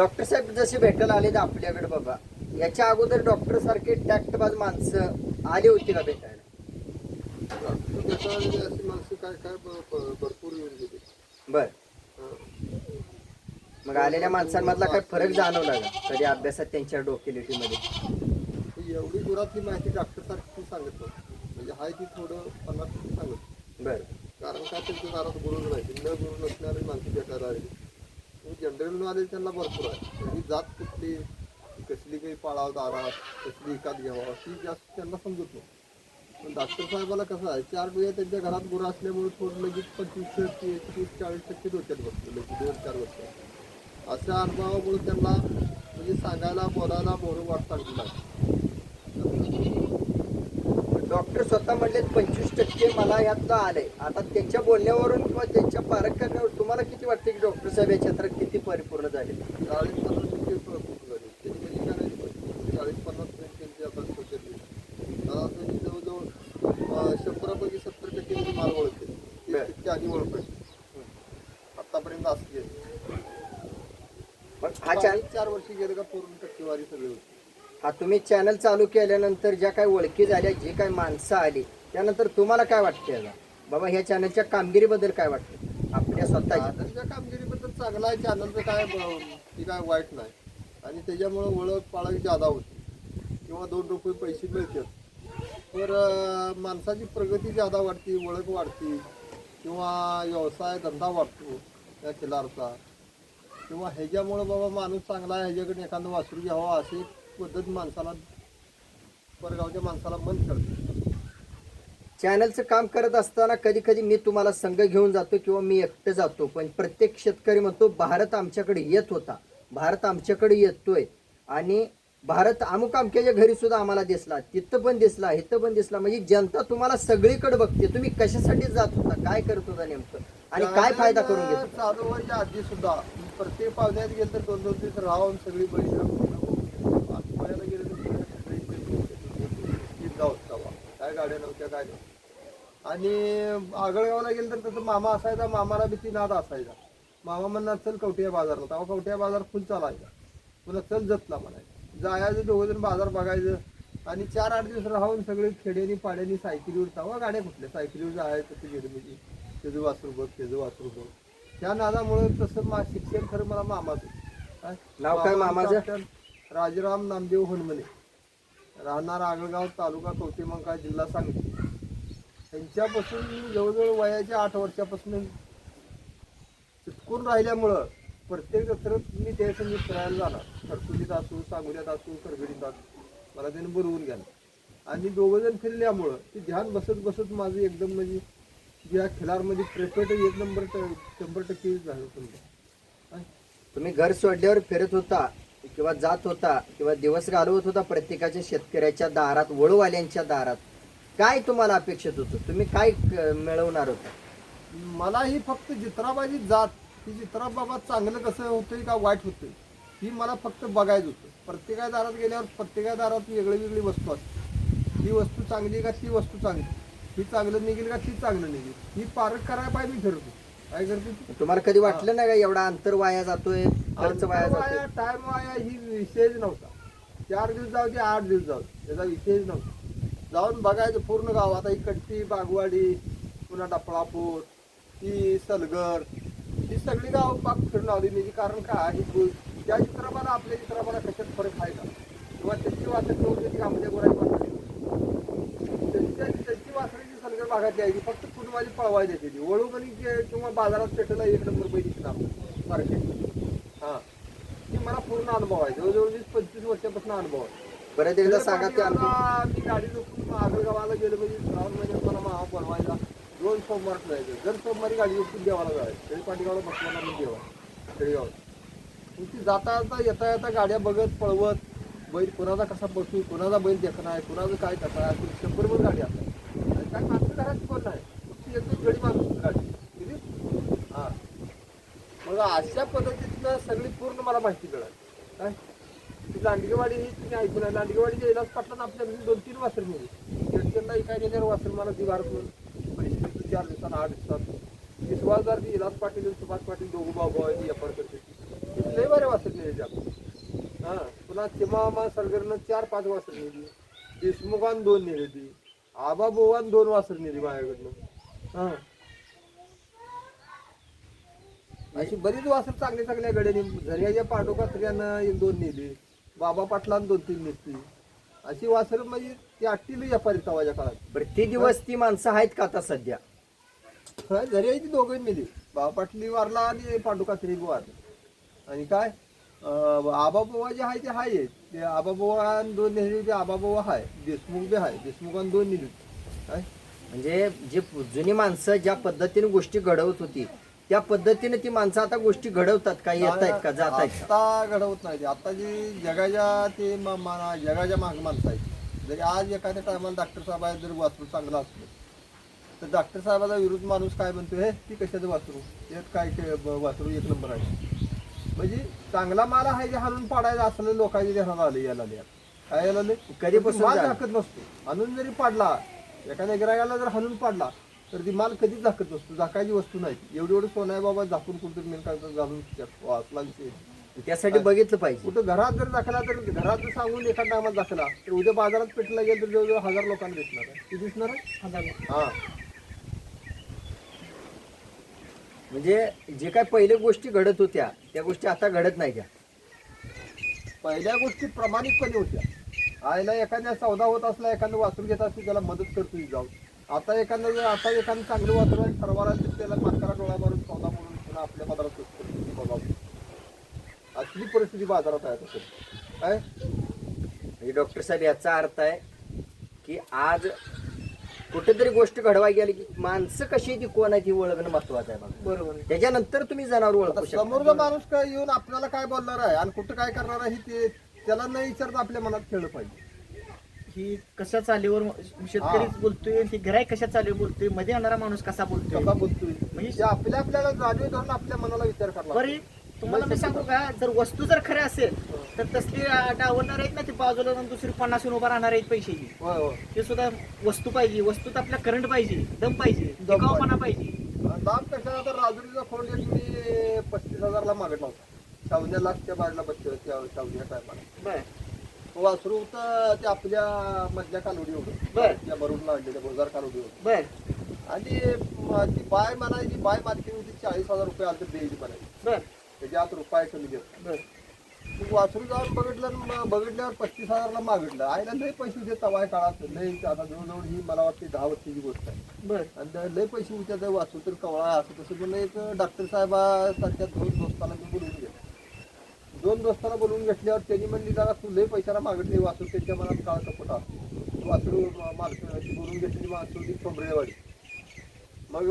Doctor साहेब जसे भेटायला आले आपल्याकडे बाबा याच्या अगोदर डॉक्टर सारखे टॅक्टबाज माणसं आली होती का भेटायला? अशी माणसं काय काय ब- भरपूर येऊन गेली. बर. मग आलेल्या माणसांमधला काय फरक जाणवला का? कधी अभ्यासात त्यांच्या डोकेलिटीमध्ये ही एवढी दुरातली माहिती डॉक्टर सारखी सांगत नव्हती म्हणजे हाय ती थोडं पन्नास सांगत बर. कारण काय त्यांच्या दारात गुरुच नाही. न गुरु नसणारी माणसं भेटायला आली जनरल नॉलेज त्यांना भरपूर आहे. त्यांनी जात कुठली कसली काही पाळाव दारात कसली एकात घ्यावा ती जास्त त्यांना समजत नाही. पण डॉक्टर साहेबाला कसं आहे चार वेळा त्यांच्या घरात गुरं असल्यामुळे थोडं लगेच पंचवीस तीस तीस चाळीस टक्के डोक्यात बसतो लगेच दोन चार वर्ष. अशा अनुभवामुळे त्यांना म्हणजे सांगायला बोलायला बरोबर वाट चांगली लागते डॉक्टर स्वतः म्हणले पंचवीस टक्के मला यातलं आलंय. आता त्यांच्या बोलण्यावरून किंवा त्यांच्या पारख करण्यावर तुम्हाला किती वाटते की डॉक्टर साहेब या क्षेत्रात किती परिपूर्ण झाले? चाळीस पन्नास टक्के चाळीस पन्नास पर्यंत त्यांची आता सोशल मला असं की जवळजवळ शंभरापैकी सत्तर टक्के माल ओळखते. टक्के आधी आतापर्यंत असं गेलं मग हा चार वर्षी गेलं का पूर्ण टक्केवारी सगळी होती. हा तुम्ही चॅनल चालू केल्यानंतर ज्या काही ओळखी झाल्या जी काही माणसं आली त्यानंतर तुम्हाला काय वाटते बाबा ह्या चॅनलच्या कामगिरीबद्दल काय वाटतं आपल्या स्वतःच्या कामगिरीबद्दल चांगला आहे चॅनलचं काय ती काय वाईट नाही. आणि त्याच्यामुळं ओळख पाळख जादा होती. किंवा दोन रुपये पैसे मिळतात तर माणसाची प्रगती जादा वाढते ओळख वाढते किंवा व्यवसाय धंदा वाढतो त्या खिलारचा. किंवा ह्याच्यामुळं बाबा माणूस चांगला आहे ह्याच्याकडे एखादं वासरू घ्यावा अशी पद्धत माणसाला परगावच्या माणसाला मन करते. चॅनलचं काम करत असताना कधी कधी मी तुम्हाला संघ घेऊन जातो किंवा मी एकटं जातो पण प्रत्येक शेतकरी म्हणतो भारत आमच्याकडे येत होता. भारत आमच्याकडे येतोय. आणि भारत अमुक अमक्याच्या घरी सुद्धा आम्हाला दिसला तिथं पण दिसला इथं पण दिसला. म्हणजे जनता तुम्हाला सगळीकडे बघते. तुम्ही कशासाठी जात होता? काय करत होता नेमकं? आणि काय फायदा करून घेत? चालू व्हायच्या आधी सुद्धा प्रत्येक पाहुण्यात गेलं तर दोन दोन दिवस राहून सगळी बळी पुण्याला गेले तर पुण्यात सगळी बैल जाऊ तवा काय गाड्या नव्हत्या काय आणि आगळगावला गेलं तर तसं मामा असायचा मामाला भीती नाद असायचा. मामा म्हणणार चल कवठिया बाजारला तेव्हा कवठिया बाजार फुल चालायचा. पुन्हा चल जतला म्हणायचं. जायचं दोघं जण बाजार बघायचं. आणि चार आठ दिवस राहून सगळे खेड्यानी पाड्यानी सायकलीवर तेव्हा गाड्या कुठल्या? सायकलीवर जायचं ते गेडमिजी त्याचं वासरू बघ त्याचं वासरू बघ. त्या नादामुळे तसं मा शिक्षण खरं मला मामाचं? नाव काय मामाचं? राजाराम नामदेव हनुमने. राहणार आगळगाव तालुका कवठेमंका जिल्हा सांगली. त्यांच्यापासून जवळजवळ वयाच्या आठ वर्षापासून चिटकून राहिल्यामुळं प्रत्येक जत्रेत मी त्या संगीत फिरायला झाला खरसुलीत असू सांगोल्यात असू करगडीत असू. मला त्याने बोलवून घ्यायला. आणि दोघंजण फिरल्यामुळं ते ध्यान बसत बसत माझं एकदम म्हणजे या खिलारमध्ये ट्रेपेट एक नंबर ट- शंभर टक्के झालं समजा तुम्ही घर सोडल्यावर फिरत होता. किंवा जात होता किंवा दिवस घालवत होता प्रत्येकाच्या शेतकऱ्याच्या दारात वळूवाल्यांच्या दारात काय तुम्हाला अपेक्षित होतं? तुम्ही काय क- मिळवणार होता? मला ही फक्त जित्राबाजी जात ही जित्राबाबा चांगलं कसं होतंय का वाईट होतंय ही मला फक्त बघायचं होतं. प्रत्येका दारात गेल्यावर प्रत्येका दारात वेगळी वेगळी वस्तू असते ही वस्तू चांगली का? ती वस्तू चांगली ही चांगलं निघेल का? ती चांगलं निघेल. ही पारख करायला पाहिजे मी तू? तुम्हाला कधी वाटलं नाही का एवढा अंतर वाया जातोय? खर्च वाया जातोय? टाइम वाया ही विषयच नव्हता. चार दिवस जाऊ की आठ दिवस जाऊ त्याचा विषयच नव्हता. जाऊन बघायचं पूर्ण गाव. आता ही कट्टी बागवाडी पुन्हा डपळापूर ही सलगर ही सगळी गाव पाक फिरून आली. म्हणजे कारण का? ही त्या चित्रपाला आपल्या चित्रपाला कशात फरक आहे का? किंवा त्यांची वाचत नव्हती का? म्हणजे गोराची वाचली त्यांच्या त्यांची वासराची सलगर भागातली आहे. ती फक्त माझी पळवाय देते ती. वळू म्हणजे किंवा बाजारात पेटला एक नंबर बैठी ना मार्केट. हा. ती मला पूर्ण अनुभव आहे. जवळजवळ वीस पंचवीस वर्षापासून अनुभव आहे. परत एकदा सांगा ते मी गाडी झोपून आगळगावाला गेलो म्हणजे श्रावण महिन्यात मला मावा बनवायचा दोन सोमवार जायचं. जर सोमवारी गाडी झोपून देवाला जायचं तरी पाठीगावला बसवायला मी देवा खेडेगाव ती जाता जाता येता येता गाड्या बघत पळवत बैल कुणाचा कसा बसू कुणाचा बैल देखणं आहे कुणाचं काय अशी शंभरभर गाडी असतात आणि काय माणसं घरात कोण नाही? एकदम गडी माणूस हां मग अशा पद्धतीतनं सगळी पूर्ण मला माहिती मिळाली. काय? लांडगेवाडी ही तुम्ही ऐकून आहे. लांडगेवाडी इलाज पाटलात आपल्या घरी दोन तीन वासर मिळेल. दीडशेला एका गेल्यावर वासर मला दिवार करून पैसे चार दिवसात आठ दिवसात. विश्वासदार ती इलाज पाटील सुभाष पाटील दोघं बाबू आहे ती करते लय बरे वासर नेले आपण हा पुन्हा चिमामा सरगरनं चार पाच वासर नेली. देशमुखान दोन नेली ती. आबा बोवान दोन वासर नेली माझ्याकडनं. हा. अशी बरीच वासर चांगली चांगल्या गड्याने झरियाच्या पांडुका स्त्रियानं एक दोन नेली. बाबा पाटलानं दोन तीन नेली. अशी वासर म्हणजे ती आट्टीली व्यापारी तवाच्या काळात. बरं ते दिवस ती माणसं आहेत का आता सध्या? हा, झरियाची दोघं नेली. बाबा पाटली वारला आणि पांडुका स्त्री वारली आणि काय? अं, आबा बोवा जे आहे ते आहे ते आबा बोवा दोन नेली ते आबा बोवा आहे देशमुख बी आहे देशमुखान दोन नेली काय? म्हणजे जे जुनी माणसं ज्या पद्धतीने गोष्टी घडवत होती त्या पद्धतीने ती माणसं आता गोष्टी घडवतात का येत आहेत का जात आहेत का आता घडवत नाही ते. आता जी जगाच्या ते म- मा- जगाच्या माग माणसं आहेत जरी आज एखाद्या टायमाला डॉक्टर साहेब आहे जर वाचरू चांगलं असलं तर डॉक्टर साहेबाचा विरुद्ध माणूस काय म्हणतो हे ती कशाचं वाचरू एक काय ते ब- वासरू एक नंबर आहे म्हणजे चांगला माल आहे जे हाणून पाडायचा असलं लोकांच्या ध्यानात आले याला. काय याला लय? कधीपासून माल झालं? झाकत नसतो हाणून जरी पाडला एखाद्या गिरायाला जर हाणून पाडला तर ती माल कधीच झाकत नसतो झाकायची वस्तू नाही. एवढी एवढं सोनं आहे बाबा झाकून कुठं मेन काय घालून. त्यासाठी बघितलं पाहिजे. कुठं घरात जर दाखला तर घरात जर सांगून एका टायमात दाखला तर उद्या बाजारात पेटला गेलं तर जवळजवळ हजार लोकांना दिसणार आहे. किती दिसणार आहे? हा. म्हणजे जे काय पहिले गोष्टी घडत होत्या त्या गोष्टी आता घडत नाही त्या पहिल्या गोष्टी प्रामाणिकपणे होत्या. आईला एखाद्या सौदा होत असला एखादं वाचून घेत असली त्याला मदत करतो जाऊन. आता एखादं जर आता एखादं चांगलं वाचून ठरवायला त्याला मास्करा डोळा मारून सौदा म्हणून पुन्हा आपल्या बाजारात बघावं असली परिस्थिती बाजारात आहे तसं काय? म्हणजे डॉक्टर साहेब याचा अर्थ आहे की आज कुठेतरी गोष्ट घडवाय गेली की माणसं कशी ती कोण आहे ती ओळखणं महत्वाचं आहे बघा. बरोबर त्याच्यानंतर तुम्ही जनावर ओळखू शकता. समोरचा माणूस काय येऊन आपल्याला काय बोलणार आहे? आणि कुठं काय करणार आहे ते त्याला न विचारता आपल्या मनात खेळलं पाहिजे. ही कशा चालीवर शेतकरीच बोलतोय ती गिराय कशा चालीवर बोलतोयमध्ये येणारा माणूस कसा बोलतोय? कसा बोलतोय? म्हणजे- आपल्या आपल्याला जाणीव धरून आपल्या मनाला विचार करणार बरे तुम्हाला मी सांगू का? जर वस्तू जर खऱ्या असेल तर तसली अं, डावलणार आहेत ना ती बाजूला जाऊन दुसरी पन्नास उभा राहणार आहेत पैशाची होय होय. ते सुद्धा वस्तू पाहिजे. वस्तूत आपल्या करंट पाहिजे दम पाहिजे दम टिकाऊपणा पाहिजे. दाम कशाला? तर राजुरीचा खोंड एक मी पस्तीस हजारला मागत नव्हता. शावण्या लाखच्या बाजूला बसते शावण्या टायमाला बर. वासरू तर ते आपल्या मधल्या कालोडी होतं. बर. त्या भरून लागलेल्या बोजार कालोडी होतं. बर. आणि ती बाय म्हणायची बाय मार्केट होती चाळीस हजार रुपये आलं द्यायची म्हणायची बर. त्याच्या आत रुपये कमी देत बर. मग वासरू जाऊन बघितलं बघितल्यावर पस्तीस हजारला मागितलं. आईला लय पैसे होते तवाय काळात. लय आता जवळजवळ ही मला वाटते दहा वर्षाची गोष्ट आहे. बर. आणि त्या लय पैसे होते त्या वाचू तर कवळा असं तसं. पण एक डॉक्टर साहेबासारख्या दोन दोस्ताला मी दोन दोस्ताला बोलवून घेतल्यावर त्यांनी म्हणली दादा तू लय पैशाला मागितली वासरू त्यांच्या मनात काळ कपट वासरू मालक बोलून घेतलेली वासरू ती ठोंबरेवाडी मग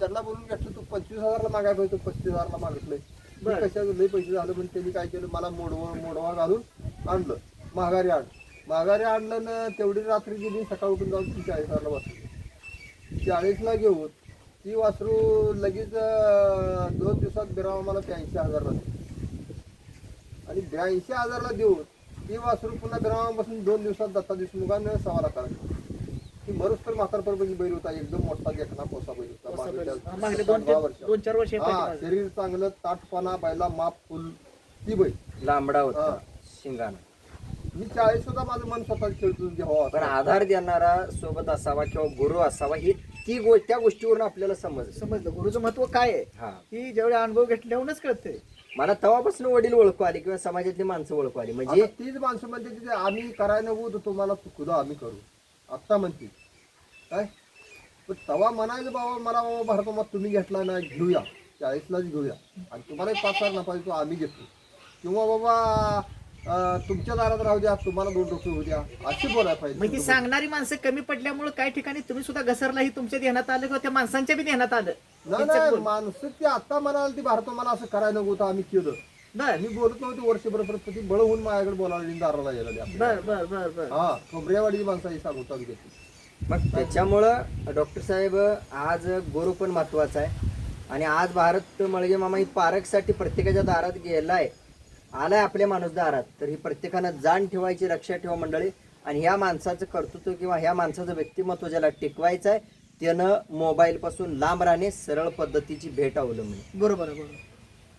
त्यांना बोलून घेतलं तू पंचवीस हजारला मागाय पाहिजे पस्तीस हजारला मागितलंय. कशाचं लय पैसे झालं पण त्यांनी काय केलं मला मोडवा मोडवा घालून आणलं महागारी आण. महागारी आणलं ना तेवढी रात्री गेली सकाळ उठून जाऊन ती चाळीस हजारला बसली. चाळीसला घेऊन ती वासरू लगेच दोन दिवसात बिरावा मला ब्याऐंशी हजारला. आणि ब्याऐंशी हजारला देऊन ती वासरू पुन्हा बिरावापासून दोन दिवसात दत्ता देशमुखानं सव्वा लाखाला ती मरुस तर म्हातारपैकी बैल होता एकदम मोठा देखना कोसा बैल होता. मागच्या दोन चार वर्ष हा शरीर चांगलं ताटपणा बैला माप फुल ती बैल. लांबडा होता हा. शिंगाना मी चाळीस सुद्धा माझं मन स्वतः खेळतो पण आधार देणारा सोबत असावा किंवा गुरु असावा ही ती गो त्या गोष्टीवरून आपल्याला समज समजलं. गुरुचं महत्त्व काय आहे? हा. ही जेवढे अनुभव घेतल्याहूनच कळतंय. मला तेव्हापासून वडील ओळखू आली किंवा समाजातली माणसं ओळखू आली. म्हणजे आता तीच माणसं म्हणते की ते आम्ही करायला नको तर तुम्हाला चुकलो आम्ही करू. आत्ता म्हणते. काय? पण तवा म्हणायचं बाबा मला बाबा भारत मग तुम्ही घेतला ना घेऊया. चाळीसलाच घेऊया. आणि तुम्हाला एक पाच हजार नफा तो आम्ही घेतो किंवा बाबा तुमच्या दारात राहू द्या तुम्हाला दोन रुपये होऊ द्या. अशी बोलायला मग ती पाहिजे सांगणारी माणसं कमी पडल्यामुळे काही ठिकाणी तुम्ही सुद्धा घसरला ही तुमच्या ध्यानात आलं किंवा त्या माणसांच्या बी ध्यानात आलं. नाही नाही बोल. माणसं ती आता म्हणाल ती भारत मला असं करायला नको होतं आम्ही केलं. बर. मी बोलत नव्हती वर्षभर परत ती बळ होऊन माझ्याकडे बोलायला दाराला यायला बर बर बर बर. हा खोबरेवाडी माणसं ही सांगू मग त्याच्यामुळं डॉक्टर साहेब आज गुरु पण महत्त्वाचा आहे. आणि आज भारत मळगे मामा ही पारखसाठी प्रत्येकाच्या दारात गेलाय. आलाय आपल्या माणूस दारात तर ही प्रत्येकानं जाण ठेवायची लक्षात ठेवा मंडळी. आणि ह्या माणसाचं कर्तृत्व किंवा ह्या माणसाचं व्यक्तिमत्व ज्याला टिकवायचं आहे त्यानं मोबाईल पासून लांब राहणे सरळ पद्धतीची भेट अवलंबणे बरोबर बरोबर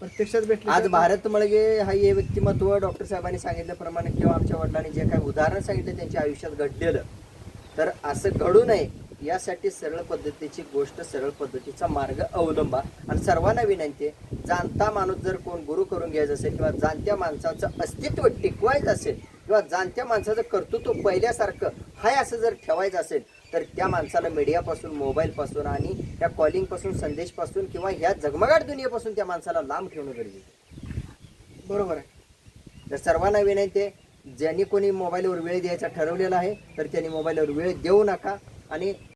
प्रत्यक्षात भेटले आज भारत मळगे हा हे व्यक्तिमत्व डॉक्टर साहेबांनी सांगितल्याप्रमाणे किंवा आमच्या वडिलांनी जे काही उदाहरण सांगितलं त्यांच्या आयुष्यात घडलेलं. तर असं घडू नये यासाठी सरळ पद्धतीची गोष्ट सरळ पद्धतीचा मार्ग अवलंबा. आणि सर्वांना विनंती आहे जाणता माणूस जर कोण गुरु करून घ्यायचा असेल किंवा जाणत्या माणसाचं अस्तित्व टिकवायचं असेल किंवा जाणत्या माणसाचं कर्तृत्व पहिल्यासारखं हाय असं जर ठेवायचं असेल तर त्या माणसाला मीडियापासून मोबाईलपासून आणि त्या कॉलिंगपासून संदेशपासून किंवा ह्या झगमगाट दुनियेपासून त्या माणसाला लांब ठेवणं गरजेचं आहे. बरोबर आहे. तर सर्वांना विनंती आहे ज्यांनी कोणी मोबाईलवर वेळ द्यायचा ठरवलेला आहे तर त्यांनी मोबाईलवर वेळ देऊ नका. आणि